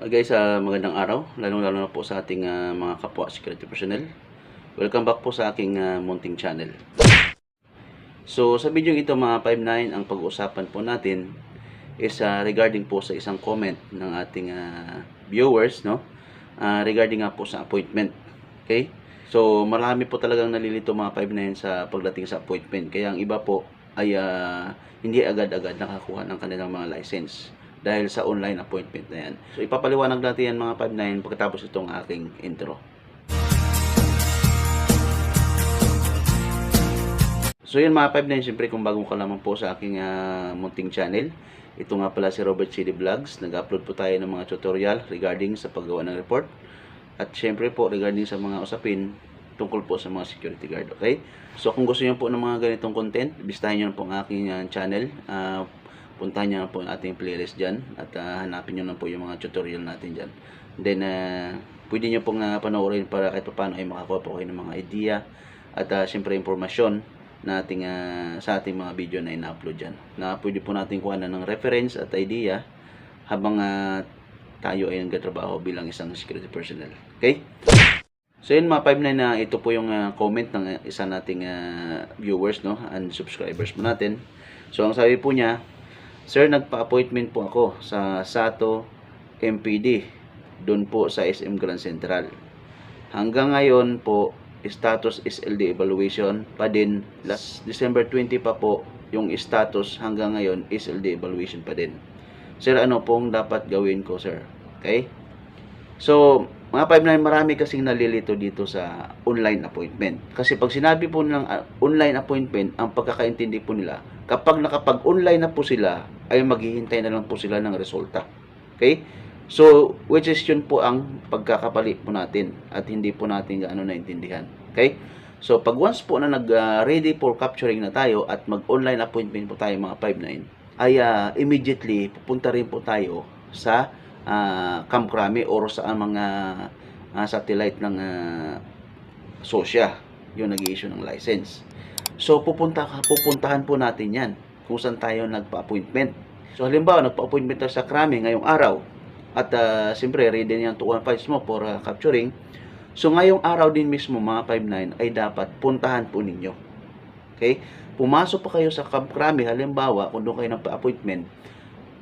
Uh, guys, ah, magandang araw, lalong-lalo na po sa ating ah, mga kapwa security personnel. Welcome back po sa aking ah, munting channel. So, sa video ito mga 5.9, ang pag-uusapan po natin is ah, regarding po sa isang comment ng ating ah, viewers, no? Ah, regarding nga po sa appointment. Okay? So, marami po talagang nalilito mga 5.9 sa pagdating sa appointment. Kaya ang iba po ay ah, hindi agad-agad nakakuha ng kanilang mga license dahil sa online appointment na yan. So, ipapaliwanag natin yan mga 5.9 pagkatapos itong aking intro. So yun mga 5.9, siyempre kung bagong ka lamang po sa aking ah, munting channel, ito nga pala si Robert CD Vlogs. Nag-upload po tayo ng mga tutorial regarding sa paggawa ng report. At siyempre po regarding sa mga usapin tungkol po sa mga security guard. Okay? So kung gusto niyo po ng mga ganitong content, bisitahin niyo po ang aking ah, channel. Ah, puntahan niyo na po ang ating playlist dyan. At ah, hanapin niyo na po yung mga tutorial natin dyan. Then, ah, pwede niyo pong ah, panoorin para kahit paano ay makakuha po kayo ng mga idea. At ah, siyempre informasyon na ating, ah, sa ating mga video na ina-upload dyan. Na pwede po natin kuha ng reference at idea habang ah, tayo ay nagtatrabaho bilang isang security personnel. Okay? So yun mga 5 na ito po yung ah, comment ng isa nating ah, viewers no and subscribers mo natin. So ang sabi po niya, Sir, nagpa-appointment po ako sa Sato MPD doon po sa SM Grand Central. Hanggang ngayon po, status is LD evaluation pa din. Last December 20 pa po yung status hanggang ngayon is LD evaluation pa din. Sir, ano pong dapat gawin ko, sir? Okay? So, mga 5 marami kasing nalilito dito sa online appointment. Kasi pag sinabi po ng uh, online appointment, ang pagkakaintindi po nila, kapag nakapag-online na po sila, ay maghihintay na lang po sila ng resulta. Okay? So, which is yun po ang pagkakapali po natin at hindi po natin gaano naintindihan. Okay? So, pag once po na nag-ready for capturing na tayo at mag-online appointment po tayo mga 5-9, ay ah, immediately pupunta rin po tayo sa uh, Camp Crame or sa mga ah, satellite ng uh, SOSYA, yung nag-issue ng license. So, pupunta, pupuntahan po natin yan kung saan tayo nagpa-appointment. So, halimbawa, nagpa-appointment tayo sa Krami ngayong araw at uh, siyempre, ready niyan 215 mo for uh, capturing. So, ngayong araw din mismo, mga 59, ay dapat puntahan po ninyo. Okay? Pumasok pa kayo sa Camp halimbawa, kung doon kayo nagpa-appointment,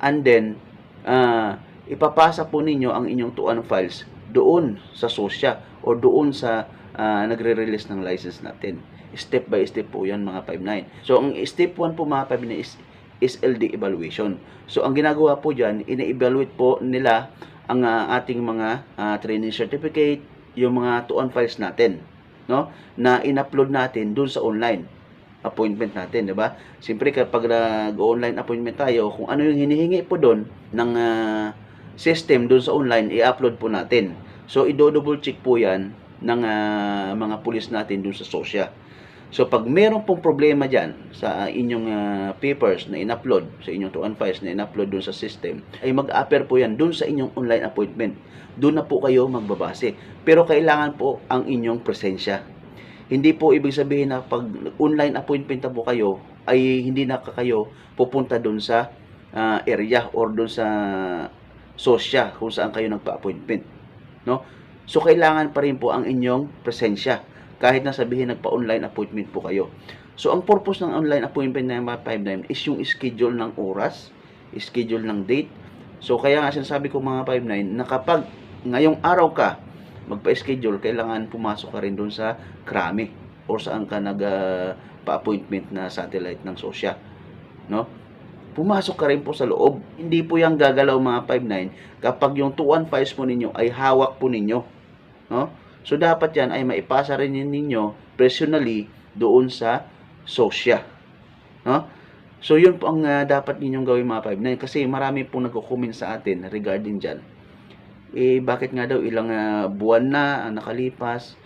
and then, uh, ipapasa po ninyo ang inyong tuan files doon sa SOSYA or doon sa uh, nagre-release ng license natin. Step by step po yan mga 5.9. So, ang step 1 po mga 5.9 is, is LD evaluation. So, ang ginagawa po dyan, ina-evaluate po nila ang uh, ating mga uh, training certificate, yung mga tuan files natin, no? Na in-upload natin doon sa online appointment natin, di ba? Siyempre kapag nag-online appointment tayo, kung ano yung hinihingi po doon ng uh, system doon sa online, i-upload po natin. So, i-double check po yan ng uh, mga pulis natin doon sa SOSYA. So, pag meron pong problema dyan sa inyong uh, papers na in-upload, sa inyong tuan files na in-upload doon sa system, ay mag-appear po yan doon sa inyong online appointment. Doon na po kayo magbabase. Pero kailangan po ang inyong presensya. Hindi po ibig sabihin na pag online appointment na po kayo, ay hindi na kayo pupunta doon sa uh, area or doon sa sosya kung saan kayo nagpa-appointment. No? So, kailangan pa rin po ang inyong presensya kahit na sabihin nagpa-online appointment po kayo. So, ang purpose ng online appointment na mga 59 is yung schedule ng oras, schedule ng date. So, kaya nga sinasabi ko mga 59 na kapag ngayong araw ka magpa-schedule, kailangan pumasok ka rin doon sa Krami or saan ka nag-pa-appointment na satellite ng sosya. No? Pumasok ka rin po sa loob. Hindi po yung gagalaw mga 5.9 kapag yung 2 files po ninyo ay hawak po ninyo. No? So, dapat yan ay maipasa rin ninyo personally doon sa SOSYA. No? So, yun po ang uh, dapat ninyong gawin mga 5.9 kasi marami pong nagko-comment sa atin regarding dyan. Eh, bakit nga daw ilang uh, buwan na ang nakalipas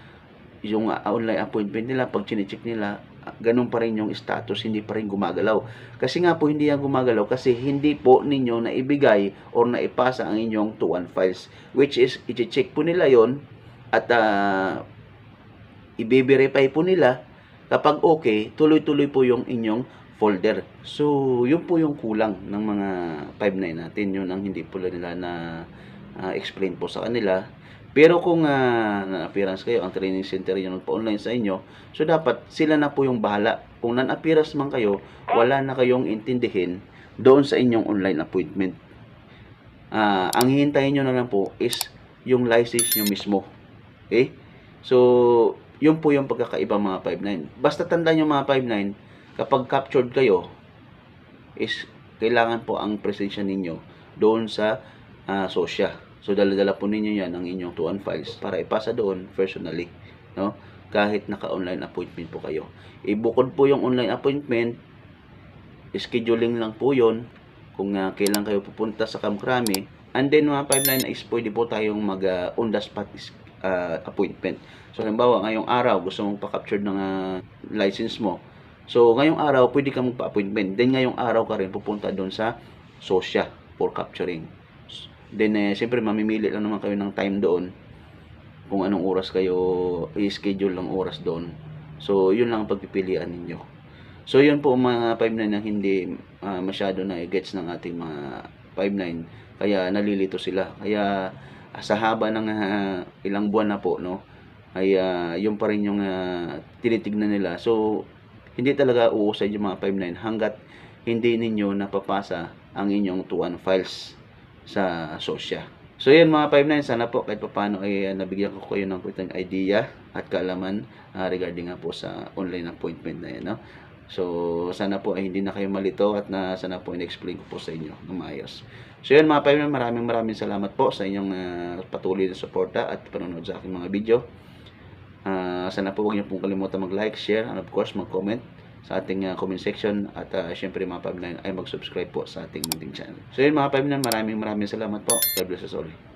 yung uh, online appointment nila, pag chinecheck nila, ganun pa rin yung status, hindi pa rin gumagalaw. Kasi nga po hindi yan gumagalaw kasi hindi po ninyo naibigay or naipasa ang inyong 2-1 files. Which is, i-check po nila yon at uh, i-verify po nila kapag okay, tuloy-tuloy po yung inyong folder. So, yun po yung kulang ng mga 5.9 natin. Yun ang hindi po nila na ah, explain po sa kanila. Pero kung uh, na-appearance kayo, ang training center yung nagpa-online sa inyo, so dapat sila na po yung bahala. Kung non-appearance man kayo, wala na kayong intindihin doon sa inyong online appointment. Ah, ang hihintayin nyo na lang po is yung license nyo mismo. Okay? So, yun po yung pagkakaiba mga 5.9. Basta tandaan nyo mga 5.9, kapag captured kayo, is kailangan po ang presensya ninyo doon sa uh, sosya. So, dala-dala po ninyo yan ang inyong 2 files para ipasa doon personally. No? Kahit naka-online appointment po kayo. Ibukod po yung online appointment, scheduling lang po yon kung uh, kailan kayo pupunta sa Kamkrami. And then mga 5.9 is pwede po tayong mag uh, on the spot is, uh, appointment. So, halimbawa, ngayong araw, gusto mong pa-capture ng uh, license mo. So, ngayong araw, pwede ka magpa-appointment. Then, ngayong araw ka rin pupunta doon sa SOSYA for capturing. Then, eh, siyempre, mamimili lang naman kayo ng time doon kung anong oras kayo i-schedule ng oras doon. So, yun lang ang pagpipilian ninyo. So, yun po mga 5.9 na hindi uh, masyado na gets ng ating mga 5.9. Kaya nalilito sila. Kaya sa haba ng uh, ilang buwan na po, no, ay uh, yung pa rin yung uh, tinitignan nila. So, hindi talaga uusay yung mga 5.9 hanggat hindi ninyo napapasa ang inyong 2 files sa sosya. So yan mga 5.9, sana po kahit paano ay uh, nabigyan ko kayo ng kwentang idea at kaalaman uh, regarding nga po sa online appointment na yan. No? So sana po ay hindi na kayo malito at na sana po in-explain ko po sa inyo ng maayos. So yan mga 5.9, maraming maraming salamat po sa inyong uh, patuloy na suporta at panonood sa aking mga video. Uh, sana po huwag niyo pong kalimutan mag-like, share, and of course mag-comment sa ating uh, comment section at uh, syempre mga 5.9 ay mag-subscribe po sa ating munting channel. So yun mga 5.9, maraming maraming salamat po. God bless us all.